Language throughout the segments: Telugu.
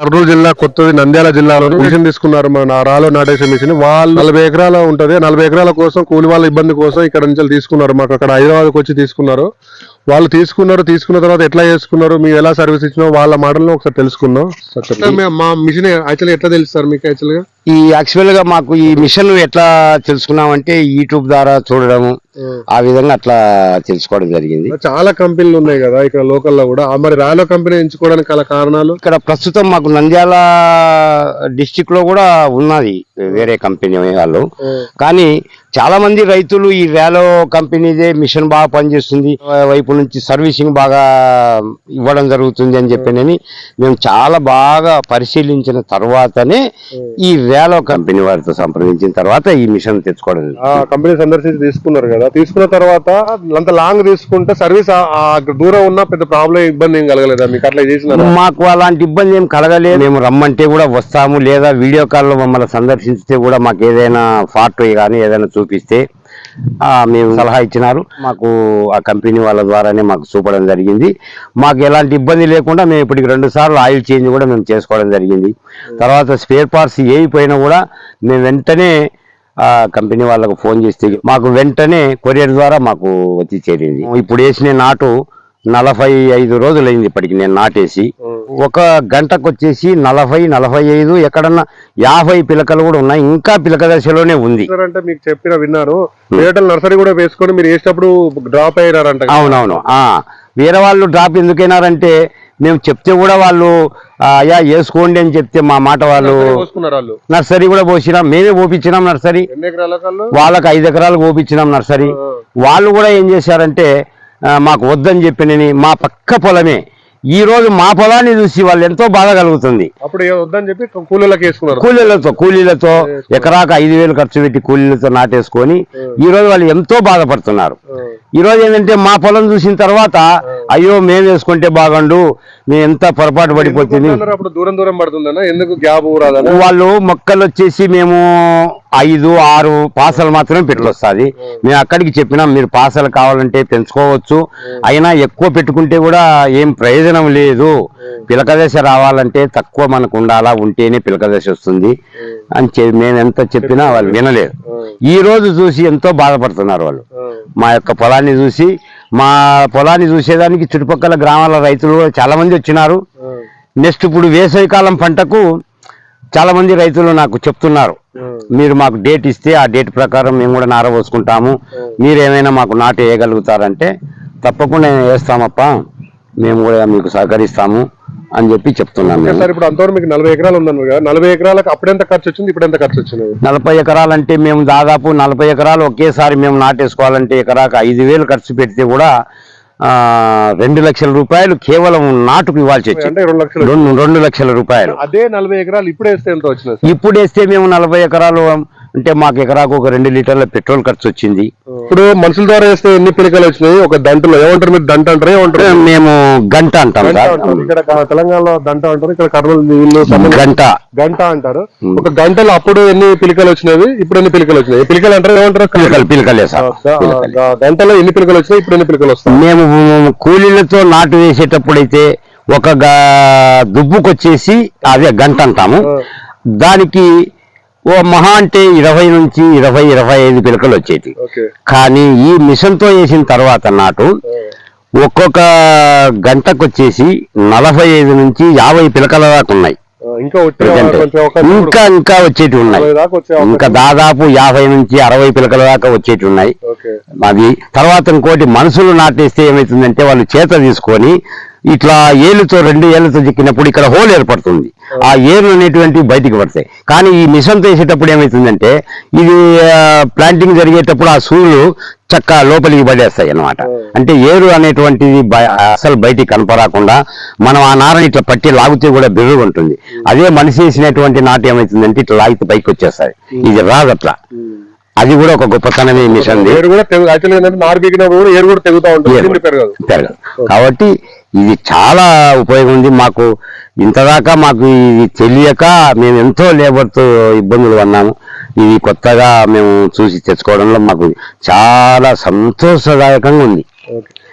కర్నూలు జిల్లా కొత్తది నంద్యాల జిల్లాలో మిషన్ తీసుకున్నారు మన నా- రాలో నాటేసే మిషన్. వాళ్ళు నలభై ఎకరాల ఉంటది. నలభై ఎకరాల కోసం కూలి వాళ్ళ ఇబ్బంది కోసం ఇక్కడ నుంచి తీసుకున్నారు. మాకు అక్కడ హైదరాబాద్కి వచ్చి తీసుకున్నారు. వాళ్ళు తీసుకున్నారు తీసుకున్న తర్వాత ఎట్లా చేసుకున్నారు మీరు ఎలా సర్వీస్ ఇచ్చినా వాళ్ళ మాటలను ఒకసారి తెలుసుకుందాం. మా మిషన్ యాక్చువల్గా ఎట్లా తెలుస్తారు మీకు యాక్చువల్గా? ఈ యాక్చువల్గా మాకు ఈ మిషన్ ఎట్లా తెలుసుకున్నామంటే యూట్యూబ్ ద్వారా చూడడము ఆ. విధంగా అట్లా తెలుసుకోవడం జరిగింది. చాలా కంపెనీలు ఉన్నాయి కదా ఇక్కడ లోకల్లో కూడా. ఆ మరి రాలో కంపెనీ ఎంచుకోవడానికి గల కారణాలు? ఇక్కడ ప్రస్తుతం మాకు నంద్యాల డిస్టిక్లో కూడా ఉన్నది వేరే కంపెనీ వాళ్ళు. కానీ చాలా మంది రైతులు ఈ రేలో కంపెనీదే మిషన్ బాగా పనిచేస్తుంది. ఆ వైపు నుంచి సర్వీసింగ్ బాగా ఇవ్వడం జరుగుతుంది అని చెప్పినని మేము చాలా బాగా పరిశీలించిన తర్వాతనే ఈ రేలో కంపెనీ వారితో సంప్రదించిన తర్వాత ఈ మిషన్ తెచ్చుకోవడం కంపెనీ సందర్శించి తీసుకున్నారు కదా. తీసుకున్న తర్వాత అంత లాంగ్ తీసుకుంటే సర్వీస్ దూరం ఉన్న పెద్ద ప్రాబ్లం ఇబ్బంది ఏం కలగలేదా? మీకు అట్లా చేసిన మాకు అలాంటి ఇబ్బంది ఏం కలగలేదు. మేము రమ్మంటే కూడా వస్తాము లేదా వీడియో కాల్లో మమ్మల్ని సందర్శించితే కూడా మాకు ఏదైనా ఫార్ట్ కానీ ఏదైనా చూపిస్తే మేము సలహా ఇచ్చినారు. మాకు ఆ కంపెనీ వాళ్ళ ద్వారానే మాకు చూపడం జరిగింది. మాకు ఎలాంటి ఇబ్బంది లేకుండా మేము ఇప్పటికి రెండు సార్లు ఆయిల్ చేంజ్ కూడా మేము చేసుకోవడం జరిగింది. తర్వాత స్పేర్ పార్ట్స్ ఏవి పోయినా కూడా మేము వెంటనే ఆ కంపెనీ వాళ్ళకు ఫోన్ చేస్తే మాకు వెంటనే కొరియర్ ద్వారా మాకు వచ్చి చేరింది. ఇప్పుడు వేసిన నాటు నలభై ఐదు రోజులైంది ఇప్పటికి నేను నాటేసి. ఒక గంటకు వచ్చేసి నలభై నలభై ఐదు ఎక్కడన్నా యాభై పిలకలు కూడా ఉన్నాయి. ఇంకా పిలక దశలోనే ఉంది. అంటే మీకు చెప్పిన విన్నారు వేటల్ నర్సరీ కూడా వేసుకొని మీరు వేసేటప్పుడు డ్రాప్ అయ్యారంట. అవునవును. ఆ వేరే వాళ్ళు డ్రాప్ ఎందుకైనారంటే మేము చెప్తే కూడా వాళ్ళు అయ్యా వేసుకోండి అని చెప్తే మా మాట వాళ్ళు నర్సరీ కూడా పోసినాం. మేమే పోపించినాం నర్సరీ. వాళ్ళకి ఐదు ఎకరాలు పోపించినాం నర్సరీ. వాళ్ళు కూడా ఏం చేశారంటే మాకు వద్దని చెప్పినని మా పక్క పొలమే. ఈ రోజు మా పొలాన్ని చూసి వాళ్ళు ఎంతో బాధ కలుగుతుంది. అప్పుడు వద్దని చెప్పి కూలీలకు వేసుకున్నారు. కూలీలతో కూలీలతో ఎకరాకు ఐదు వేలు ఖర్చు పెట్టి కూలీలతో నాటేసుకొని ఈ రోజు వాళ్ళు ఎంతో బాధపడుతున్నారు. ఈ రోజు ఏంటంటే మా పొలం చూసిన తర్వాత అయ్యో మేము వేసుకుంటే బాగుండు మేము ఎంత పొరపాటు పడిపోతుంది? అప్పుడు దూరం దూరం పడుతుందన్నా? ఎందుకు గ్యాప్ రాదన్నా వాళ్ళు మొక్కలు వచ్చేసి మేము ఐదు ఆరు పాసలు మాత్రమే పెట్టొస్తుంది మేము అక్కడికి చెప్పినాం మీరు పాసలు కావాలంటే పెంచుకోవచ్చు. అయినా ఎక్కువ పెట్టుకుంటే కూడా ఏం ప్రయోజనం లేదు. పిలక దశ రావాలంటే తక్కువ మనకు ఉండాలా? ఉంటేనే పిలక దశ వస్తుంది. అని మేము ఎంత చెప్పినా వాళ్ళు వినలేదు. ఈ రోజు చూసి ఎంతో బాధపడుతున్నారు వాళ్ళు. మా యొక్క పొలాన్ని చూసి మా పొలాన్ని చూసేదానికి చుట్టుపక్కల గ్రామాల రైతులు కూడా చాలా మంది వచ్చినారు. నెక్స్ట్ ఇప్పుడు వేసవికాలం పంటకు చాలా మంది రైతులు నాకు చెప్తున్నారు. మీరు మాకు డేట్ ఇస్తే ఆ డేట్ ప్రకారం మేము కూడా నార పోసుకుంటాము. మీరు ఏమైనా మాకు నాటు వేయగలుగుతారంటే తప్పకుండా వేస్తామప్ప. మేము కూడా మీకు సహకరిస్తాము అని చెప్పి చెప్తున్నాం మేము. సార్ ఇప్పుడు అంతవరకు మీకు నలభై ఎకరాలు ఉందన్నారు కదా నలభై ఎకరాలకు అప్పుడు ఎంత ఖర్చు వచ్చింది ఇప్పుడు ఎంత ఖర్చు వచ్చింది? నలభై ఎకరాలంటే మేము దాదాపు నలభై ఎకరాలు ఒకేసారి మేము నాటేసుకోవాలంటే ఎకరాకు ఐదు వేలు ఖర్చు పెడితే కూడా రెండు లక్షల రూపాయలు కేవలం నాటుకు ఇవ్వాల్సి వచ్చింది. అంటే రెండు లక్షలు రూపాయలు. అదే నలభై ఎకరాలు ఇప్పుడు వేస్తే ఎంత వచ్చింది? ఇప్పుడు వేస్తే మేము నలభై ఎకరాలు అంటే మాకు ఎకరాకు ఒక రెండు లీటర్ల పెట్రోల్ ఖర్చు వచ్చింది. ఇప్పుడు మనుషుల ద్వారా వేస్తే ఎన్ని పిలకలు వచ్చినాయి? ఒక దంటలో ఏమంటారు మీరు? దంట అంటారు ఏమంటారు? మేము గంట అంటాం. ఇక్కడ తెలంగాణలో దంట అంటారు ఇక్కడ కర్నూలు గంట. గంట అంటారు. ఒక గంటలో అప్పుడు ఎన్ని పిలికలు వచ్చినవి? ఇప్పుడు ఎన్ని పిలికలు వచ్చినాయి? పిలికలు అంటారు ఏమంటారు? పిలకలు పిలకలే సార్. గంటలో ఎన్ని పిలికలు వచ్చినాయి? ఇప్పుడు ఎన్ని పిలికలు వస్తాయి? మేము కూలీలతో నాటు వేసేటప్పుడైతే ఒక గా- దుబ్బుకొచ్చేసి అదే గంట అంటాము. దానికి ఓ మహా అంటే ఇరవై నుంచి ఇరవై ఇరవై ఐదు పిలకలు వచ్చేది కానీ ఈ మిషన్తో వేసిన తర్వాత నాటు ఒక్కొక్క గంటకు వచ్చేసి నలభై ఐదు నుంచి యాభై పిలకల దాకా ఉన్నాయి. ఇంకా ఇంకా వచ్చేటి ఉన్నాయి. ఇంకా దాదాపు యాభై నుంచి అరవై పిలకల దాకా వచ్చేటి ఉన్నాయి. అది తర్వాత ఇంకోటి మనుషులు నాటేస్తే ఏమవుతుందంటే వాళ్ళు చేత తీసుకొని ఇట్లా ఏలుతో రెండు ఏళ్ళతో చిక్కినప్పుడు ఇక్కడ హోల్ ఏర్పడుతుంది. ఆ. ఏలు అనేటువంటివి బయటికి పడతాయి. కానీ ఈ మిషన్ వేసేటప్పుడు ఏమవుతుందంటే ఇది ప్లాంటింగ్ జరిగేటప్పుడు ఆ సూర్యులు చక్క లోపలికి పడేస్తాయి అన్నమాట. అంటే ఏరు అనేటువంటిది అసలు బయటికి కనపడకుండా మనం ఆ నారని ఇట్లా పట్టి లాగితే కూడా బిర్రుగా ఉంటుంది. అదే మనిషి వేసినటువంటి నాటు ఏమవుతుందంటే ఇట్లా లాగితే పైకి వచ్చేస్తాయి. ఇది రాదు అట్లా. అది కూడా ఒక గొప్పతనమే మిషన్ కూడా నారు కూడా తెగుతా ఉంటుంది పెరగదు. కాబట్టి ఇది చాలా ఉపయోగం ఉంది. మాకు ఇంతదాకా మాకు ఇది తెలియక మేము ఎంతో లేబర్తో ఇబ్బందులు పన్నాము ఇది కొత్తగా మేము చూసి తెచ్చుకోవడంలో మాకు చాలా సంతోషదాయకంగా ఉంది.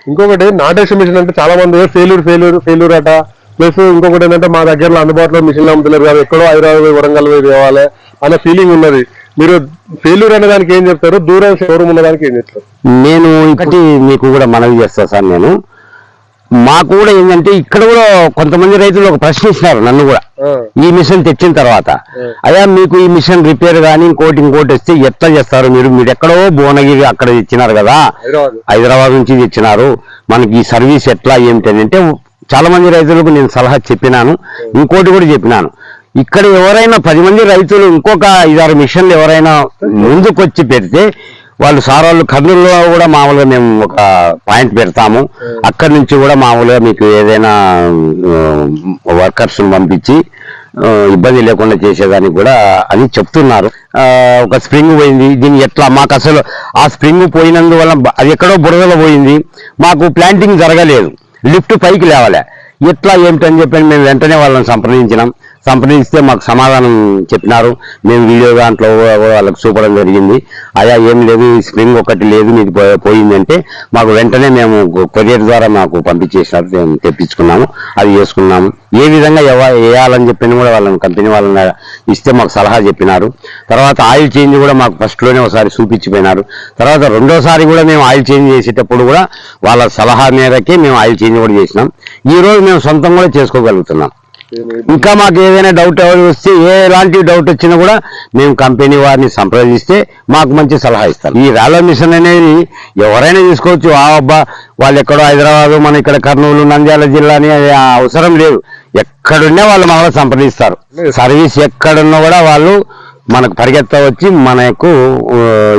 ఇంకొకటి నాటేషన్ మిషన్ అంటే చాలా మంది ఫెయిల్యూర్ ఫెయిల్యూర్ ఫెయిల్యూర్ అట. ప్లస్ ఇంకొకటి ఏంటంటే మా దగ్గరలో అందుబాటులో మిషన్లు అమ్ముతలేరు కదా ఎక్కడో హైదరాబాద్ వరంగల్ తేవాలి అనే ఫీలింగ్ ఉన్నది. మీరు ఫెయిల్యూర్ అనే దానికి ఏం చెప్తారు? దూరం షోరూమ్ ఉన్న దానికి ఏం చెప్తారు? నేను ఇంకటి మీకు కూడా మనవి చేస్తా సార్ నేను. మాకు కూడా ఏంటంటే ఇక్కడ కూడా కొంతమంది రైతులు ఒక ప్రశ్న ఇస్తున్నారు నన్ను కూడా. ఈ మిషన్ తెచ్చిన తర్వాత. అయ్యా మీకు ఈ మిషన్ రిపేర్ కానీ ఇంకోటి ఇంకోటి వస్తే ఎట్లా చేస్తారు మీరు? మీరు ఎక్కడో భువనగిరి అక్కడ ఇచ్చినారు కదా. హైదరాబాద్. నుంచి తెచ్చినారు. మనకి ఈ సర్వీస్ ఎట్లా ఏమిటి అని అంటే చాలా మంది రైతులకు నేను సలహా చెప్పినాను. ఇంకోటి కూడా చెప్పినాను. ఇక్కడ ఎవరైనా పది మంది రైతులు ఇంకొక ఐదారు మిషన్లు ఎవరైనా ముందుకొచ్చి పెడితే వాళ్ళు సార్ వాళ్ళు కర్నూలులో కూడా మామూలుగా మేము ఒక పాయింట్ పెడతాము. అక్కడి నుంచి కూడా మామూలుగా మీకు ఏదైనా వర్కర్స్ పంపించి ఇబ్బంది లేకుండా చేసేదానికి కూడా అని చెప్తున్నారు. ఒక స్ప్రింగ్ పోయింది. దీన్ని ఎట్లా మాకు అసలు ఆ స్ప్రింగ్ పోయినందువల్ల అది ఎక్కడో బురదలో పోయింది. మాకు ప్లాంటింగ్ జరగలేదు. లిఫ్ట్ పైకి లేవలే. ఎట్లా ఏమిటని చెప్పి మేము వెంటనే వాళ్ళని సంప్రదించినాం. సంప్రదిస్తే మాకు సమాధానం చెప్పినారు. మేము వీడియో దాంట్లో వాళ్ళకి చూపడం జరిగింది. అయా ఏం లేదు స్ప్రింగ్ ఒకటి లేదు మీకు పో- పోయిందంటే మాకు వెంటనే మేము కొరియర్ ద్వారా మాకు పంపించేసినారు మేము తెప్పించుకున్నాము అది చేసుకున్నాము. ఏ విధంగా వేయాలని చెప్పిన కూడా వాళ్ళని కంపెనీ వాళ్ళని ఇస్తే మాకు సలహా చెప్పినారు. తర్వాత ఆయిల్ చేంజ్ కూడా మాకు ఫస్ట్లోనే ఒకసారి చూపించిపోయినారు. తర్వాత రెండోసారి కూడా మేము ఆయిల్ చేంజ్ చేసేటప్పుడు కూడా వాళ్ళ సలహా మేరకే మేము ఆయిల్ చేంజ్ కూడా చేసినాం. ఈరోజు మేము సొంతం కూడా చేసుకోగలుగుతున్నాం. ఇంకా మాకు ఏదైనా డౌట్ ఎవరు వస్తే ఏ ఎలాంటి డౌట్ వచ్చినా కూడా మేము కంపెనీ వారిని సంప్రదిస్తే మాకు మంచి సలహా ఇస్తారు. ఈ రైల్వే మిషన్ అనేది ఎవరైనా తీసుకోవచ్చు. ఆ అబ్బా వాళ్ళు ఎక్కడో హైదరాబాద్ మన ఇక్కడ కర్నూలు నంద్యాల జిల్లా అని అవసరం లేదు. ఎక్కడున్నా వాళ్ళు మనల్ని సంప్రదిస్తారు. సర్వీస్ ఎక్కడున్నా కూడా వాళ్ళు మనకు పరిగెత్త వచ్చి మనకు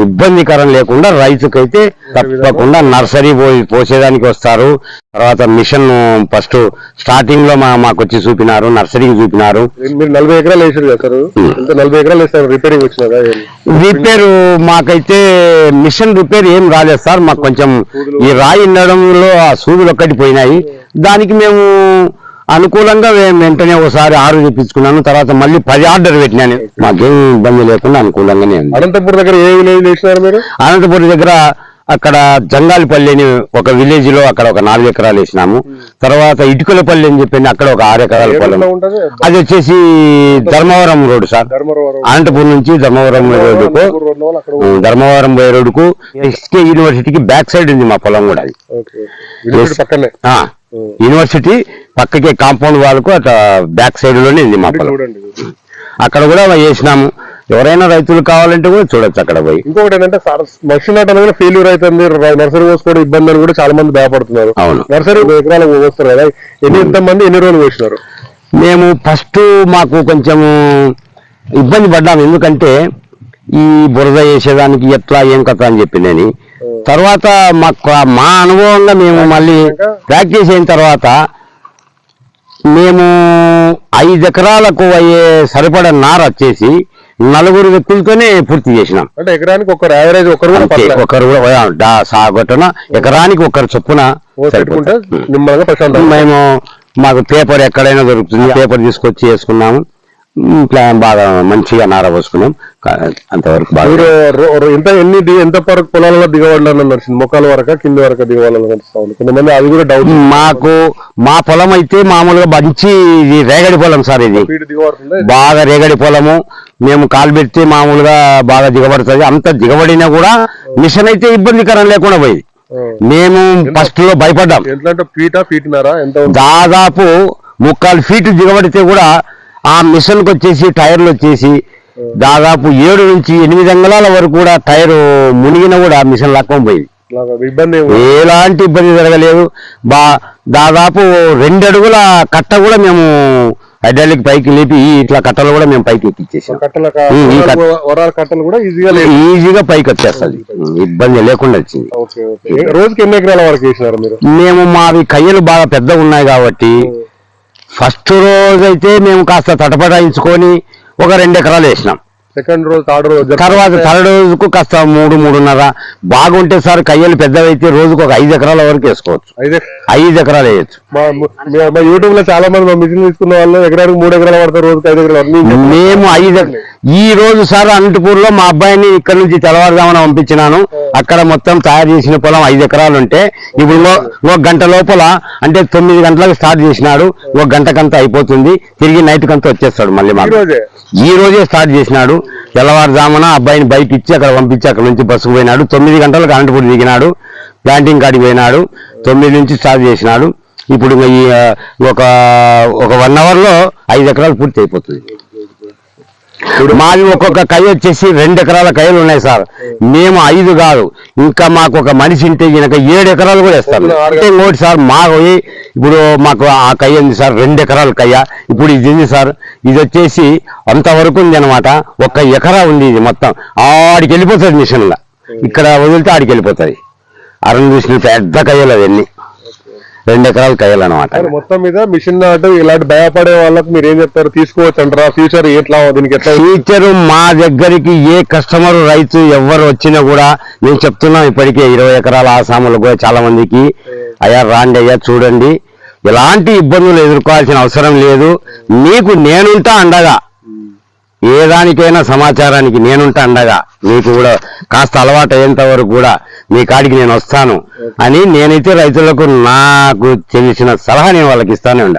ఇబ్బందికరం లేకుండా రైతుకైతే తప్పకుండా నర్సరీ పోయి పోసేదానికి వస్తారు. తర్వాత మిషన్ ఫస్ట్ స్టార్టింగ్లో మాకు వచ్చి చూపినారు నర్సరీకి చూపినారు. మీరు నలభై ఎకరాలు వేసారు కదా సార్? ఇంత నలభై ఎకరాలు వేస్తారు రిపేరింగ్ వచ్చినదా ఏం? రిపేర్ మాకైతే మిషన్ రిపేర్ ఏం రాలేదు సార్. మాకు కొంచెం ఈ రాయి ఉండడంలో ఆ సూదులు ఒక్కటి పోయినాయి. దానికి మేము అనుకూలంగా వెంటనే ఒకసారి ఆరు తెప్పించుకున్నాను తర్వాత మళ్ళీ పది ఆర్డర్ పెట్టినాను మాకేం ఇబ్బంది లేకుండా అనుకూలంగానే అనంతపురం దగ్గర ఏ విలేజ్ మీరు? అనంతపురం దగ్గర అక్కడ జంగాలిపల్లి అని ఒక విలేజ్లో అక్కడ ఒక నాలుగు ఎకరాలు వేసినాము. తర్వాత ఇటుకలపల్లి అని చెప్పి అక్కడ ఒక ఆరు ఎకరాల పొలం. అది వచ్చేసి ధర్మవరం రోడ్ సార్. అనంతపురం నుంచి ధర్మవరం రోడ్డుకు ధర్మవరం పోయే రోడ్డుకు ఎస్కే యూనివర్సిటీకి బ్యాక్ సైడ్ ఉంది మా పొలం కూడా అది. యూనివర్సిటీ పక్కకే కాంపౌండ్ వాళ్ళకు అట్లా బ్యాక్ సైడ్లోనే ఉంది మా పొలం. అక్కడ కూడా వేసినాము ఎవరైనా రైతులు కావాలంటే కూడా చూడొచ్చు అక్కడ పోయి. ఇంకొకటి ఏంటంటే సార్ మషిన్ నాటం కూడా ఫెయిల్యూర్ అవుతుంది నర్సరీ పోసుకోవడం ఇబ్బంది అని కూడా చాలా మంది భయపడుతున్నారు. అవును. నర్సరీ ఎకరాలు పోస్తారు కదా ఎన్ని ఎంత మంది ఎన్ని రోజులు పోసినారు? మేము ఫస్ట్ మాకు కొంచెం ఇబ్బంది పడ్డాము. ఎందుకంటే ఈ బురద వేసేదానికి ఎట్లా ఏం కథ అని చెప్పి నేను. తర్వాత మాకు మా అనుభవంగా మేము మళ్ళీ ప్రాక్టీస్ అయిన తర్వాత మేము ఐదు ఎకరాలకు అయ్యే సరిపడ నార వచ్చేసి నలుగురు వ్యక్తులతోనే పూర్తి చేసినాం. అంటే ఎకరానికి ఒకరు యావరేజ్ ఒకరు. ఒకరు కూడా డా- సాగొట్టన ఎకరానికి ఒకరు చొప్పున మేము మాకు పేపర్ ఎక్కడైనా దొరుకుతుంది. పేపర్ తీసుకొచ్చి వేసుకున్నాము. ఇట్లా బాగా మంచిగా నార పోసుకున్నాం. అంతవరకు బాగా ఎంత ఎన్ని ది- ఎంత వరకు పొలాలలో నడిచింది మొక్కల వరకు కింది వరకు దిగవాలని నడుస్తా ఉంది కొంతమంది అది కూడా డౌట్ మాకు మా పొలం అయితే మామూలుగా మంచి ఇది రేగడి పొలం సార్ ఇది. బాగా రేగడి పొలము. మేము కాలు పెడితే మామూలుగా బాగా దిగబడుతుంది. అంత దిగబడినా కూడా మిషన్ అయితే ఇబ్బందికరం లేకుండా పోయింది. మేము ఫస్ట్లో భయపడ్డాం? దాదాపు ముక్కాలు ఫీట్ దిగబడితే కూడా ఆ మిషన్కి వచ్చేసి టైర్లు వచ్చేసి దాదాపు ఏడు నుంచి ఎనిమిది అంగళాల వరకు కూడా టైర్ మునిగిన కూడా మిషన్ లక్కం పోయింది. ఎలాంటి ఇబ్బంది జరగలేదు. బా దాదాపు రెండు అడుగుల కట్ట కూడా మేము హైడ్రాలిక్ పైకి లేపి ఇట్లా కట్టలు కూడా మేము పైకి ఎక్కిచ్చేసాం. కట్టల కూడా ఈజీగా పైకి వచ్చేస్తుంది ఇబ్బంది లేకుండా వచ్చింది. రోజుకి ఎన్ని ఎకరాల వరకు వేసినారు మీరు? మేము మావి కయ్యలు బాగా పెద్దగా ఉన్నాయి కాబట్టి ఫస్ట్ రోజు అయితే మేము కాస్త తటపటాయించుకొని ఒక రెండు ఎకరాలు వేసినాం. సెకండ్ రోజు థర్డ్ రోజు తర్వాత థర్డ్ రోజుకు కాస్త మూడు మూడున్నర బాగుంటే సార్ కయ్యలు పెద్దవైతే రోజుకు ఒక ఐదు ఎకరాల వరకు వేసుకోవచ్చు. ఐదు ఎకరాలు వేయచ్చు. యూట్యూబ్లో చాలా మంది మా మిషన్ తీసుకున్న వాళ్ళు ఎకరానికి మూడు ఎకరాలు పడతారు రోజుకి ఐదు ఎకరాలు. మేము ఐదు ఈ రోజు సార్ అనంతపూర్లో మా అబ్బాయిని ఇక్కడ నుంచి తెల్లవారుజామున పంపించినాను. అక్కడ మొత్తం తయారు చేసిన పొలం ఐదు ఎకరాలు ఉంటే ఇప్పుడు ఒక గంట లోపల అంటే తొమ్మిది గంటలకు స్టార్ట్ చేసినాడు. ఒక గంటకంతా అయిపోతుంది. తిరిగి నైట్ కంతా వచ్చేస్తాడు మళ్ళీ మాకు. ఈ రోజే స్టార్ట్ చేసినాడు. తెల్లవారుజామున అబ్బాయిని బైక్ ఇచ్చి అక్కడ పంపించి అక్కడ నుంచి బస్సుకు పోయినాడు. తొమ్మిది గంటలకు అనంతపూర్ దిగినాడు. ప్లాంటింగ్ కాడికి పోయినాడు. తొమ్మిది నుంచి స్టార్ట్ చేసినాడు. ఇప్పుడు ఈ ఒక ఒక వన్ అవర్లో ఐదు ఎకరాలు పూర్తి అయిపోతుంది. మాది ఒక్కొక్క కై వచ్చేసి రెండు ఎకరాల కైలు ఉన్నాయి సార్. మేము. ఐదు కాదు. ఇంకా మాకు ఒక మనిషి ఉంటే ఈయనక ఏడు ఎకరాలు కూడా ఇస్తాను అంటే ఇంకోటి సార్ మాకు ఇప్పుడు మాకు ఆ కై ఉంది సార్ రెండు ఎకరాల కయ్య. ఇప్పుడు ఇది ఉంది సార్. ఇది వచ్చేసి అంతవరకు ఉంది అనమాట ఒక్క ఎకరా ఉంది ఇది మొత్తం. ఆడికి వెళ్ళిపోతుంది మిషన్లో. ఇక్కడ వదిలితే ఆడికి వెళ్ళిపోతుంది అరణ్ చూసిన పెద్ద కయ్యలు అవన్నీ రెండు ఎకరాల కయ్యలు అనమాట మొత్తం మీద మిషన్ నాటు ఇలాంటి భయపడే వాళ్ళకి మీరు ఏం చెప్తారు? తీసుకోవచ్చు అంటారా ఫ్యూచర్ ఎట్లా దీనికి ఎట్లా ఫ్యూచర్ మా దగ్గరికి ఏ కస్టమర్ రైతు ఎవరు వచ్చినా కూడా నేను చెప్తున్నాం ఇప్పటికే ఇరవై ఎకరాల ఆసాములు కూడా చాలా మందికి. అయ్యా రాండి అయ్యా చూడండి. ఎలాంటి ఇబ్బందులు ఎదుర్కోవాల్సిన అవసరం లేదు. మీకు నేనుంటా అండగా. ఏ దానికైనా సమాచారానికి నేనుంటా అండగా. మీకు కూడా కాస్త అలవాటు అయ్యేంత వరకు కూడా మీ కాడికి నేను వస్తాను అని నేనైతే రైతులకు నాకు తెలిసిన సలహా నేను వాళ్ళకి ఇస్తానే ఉండ.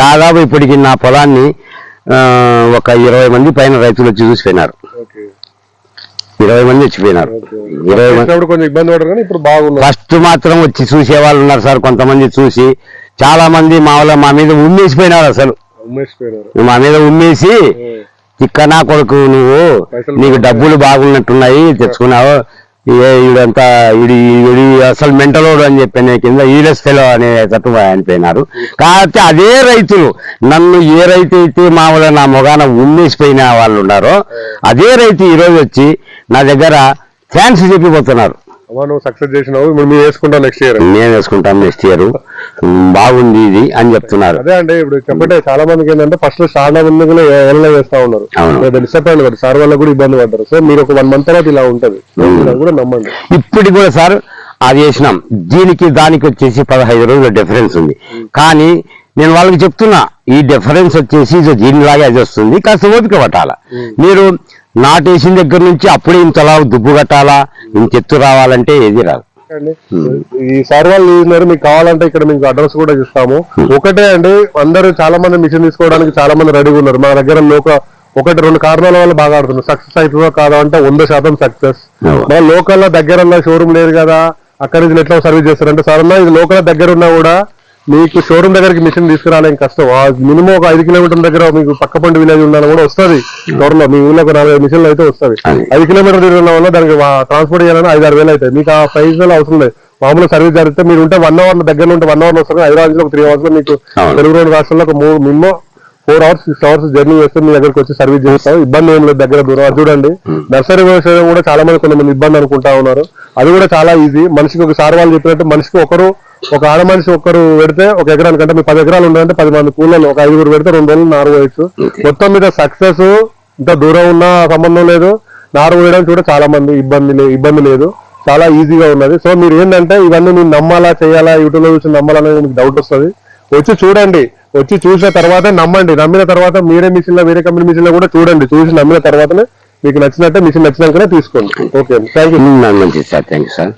దాదాపు ఇప్పటికి నా పొలాన్ని ఒక ఇరవై మంది పైన రైతులు వచ్చి చూసిపోయినారు. ఇరవై మంది వచ్చిపోయినారు. ఇరవై మంది ఫస్ట్ మాత్రం వచ్చి చూసే వాళ్ళు ఉన్నారు సార్ కొంతమంది చూసి. చాలా మంది మా వాళ్ళ మా మీద ఉమ్మేసిపోయినారు అసలు. మా మీద ఉమ్మేసి ఇక్కడ నా కొడుకు నువ్వు నీకు డబ్బులు బాగున్నట్టున్నాయి తెచ్చుకున్నావు. ఈడంతా ఈడి ఈడి అసలు మెంటలోడు అని చెప్పిన కింద ఈడెస్తలో అనే తట్టు అనిపోయినారు కాబట్టి అదే రైతులు నన్ను ఏ రైతు అయితే మామూలుగా నా మొగాన ఉమ్మేసిపోయిన వాళ్ళు ఉన్నారో అదే రైతు ఈ రోజు వచ్చి నా దగ్గర థ్యాంక్స్ చెప్పిపోతున్నారు. సక్సెస్ చేసినావు. మీరు వేసుకుంటావు నెక్స్ట్ ఇయర్ నేను వేసుకుంటాను నెక్స్ట్ ఇయర్ బాగుంది ఇది అని చెప్తున్నారు. అదే అండి ఇప్పుడు చెప్పంటే చాలా మందికి ఏంటంటే ఫస్ట్ చాలా మంది కూడా ఏళ్ళ వేస్తా ఉన్నారు. డిసప్పాయింట్ కదా సార్ వల్ల కూడా ఇబ్బంది పడ్డారు. సో మీరు ఒక వన్ మంత్ తర్వాత ఇలా ఉంటది. కూడా నమ్మండి. ఇప్పుడు కూడా సార్ అది వేసినాం దీనికి దానికి వచ్చేసి పదహైదు రోజుల డిఫరెన్స్ ఉంది. కానీ నేను వాళ్ళకి చెప్తున్నా ఈ డిఫరెన్స్ వచ్చేసి దీనిలాగే అది వస్తుంది కాస్త ఓపిక పట్టాల. మీరు నాటేసిన దగ్గర నుంచి అప్పుడే ఇంతలా దుబ్బు కట్టాలా ఇంత ఎత్తు రావాలంటే ఏది రాదు. అండి. ఈ సార్ వాళ్ళు మీకు కావాలంటే ఇక్కడ మీకు అడ్రస్ కూడా ఇస్తాము. ఒకటే అండి అందరూ చాలా మంది మిషన్ తీసుకోవడానికి చాలా మంది రెడీగా ఉన్నారు. మా దగ్గర లోక ఒకటి రెండు కారణాల వల్ల బాగా ఆడుతున్నారు. సక్సెస్ అవుతుందో కాదా అంటే వంద శాతం సక్సెస్. మా లోకల్ దగ్గర షోరూమ్ లేదు కదా అక్కడి నుంచి ఎట్లా సర్వీస్ చేస్తారంటే సార్ అన్న ఇది లోకల్ దగ్గర ఉన్నా కూడా మీకు షోరూమ్ దగ్గరికి మిషన్ తీసుకురాలేం కష్టం. మినిమం ఒక ఐదు కిలోమీటర్ దగ్గర మీకు పక్కపండి విలేజ్ ఉండాలి కూడా వస్తుంది. త్వరలో మీ ఊళ్ళో ఒక నలభై మిషన్లు అయితే వస్తుంది. ఐదు కిలోమీటర్ ఉన్న వల్ల దానికి ట్రాన్స్పోర్ట్ చేయాలని ఐదు ఆరు వేలు అవుతాయి. మీకు ఆ ప్రైస్ అవసరం లేదు. మామూలు సర్వీస్ జరిగితే మీరు ఉంటే వన్ అవర్ దగ్గర ఉంటే వన్ అవర్ వస్తారు హైదరాబాద్లో ఒక త్రీ అవర్స్లో మీకు. తెలుగు రెండు రాష్ట్రాల్లో ఒక మూడు minimum four hours six hours journey చేస్తే మీ దగ్గరకు వచ్చి సర్వీస్ చేస్తాం. ఇబ్బంది ఏం లేదు దగ్గర దూరం. చూడండి. నర్సరీ వ్యవసాయం కూడా చాలా మంది కొంతమంది ఇబ్బంది అనుకుంటా ఉన్నారు. అది కూడా చాలా ఈజీ మనిషికి ఒక సార్ వాళ్ళు చెప్పినట్టు మనిషికి ఒకరు ఒక ఆడ మనిషి ఒక్కరు పెడితే ఒక ఎకరానికి అంటే పది ఎకరాలు ఉండాలంటే పది మంది కూలీలు ఒక ఐదుగురు పెడితే రెండు రోజులు నాలుగు వేయచ్చు మొత్తం మీద సక్సెస్ ఇంత దూరం ఉన్నా సంబంధం లేదు. నారు వేయడానికి కూడా చాలా మంది ఇబ్బంది ఇబ్బంది లేదు. చాలా ఈజీగా ఉన్నది. సో మీరు ఏంటంటే ఇవన్నీ మీరు నమ్మాలా చేయాలా యూట్యూబ్లో చూసి నమ్మాలనేది మీకు డౌట్ వస్తుంది. వచ్చి చూడండి. వచ్చి చూసిన తర్వాత నమ్మండి. నమ్మిన తర్వాత మీరే మిషన్లో వేరే కంపెనీ మిషన్లో కూడా చూడండి. చూసి నమ్మిన తర్వాతనే మీకు నచ్చినట్టే మిషన్ నచ్చినాకనే తీసుకోండి. ఓకే. థ్యాంక్ యూ మంచిది సార్. Thank you sir.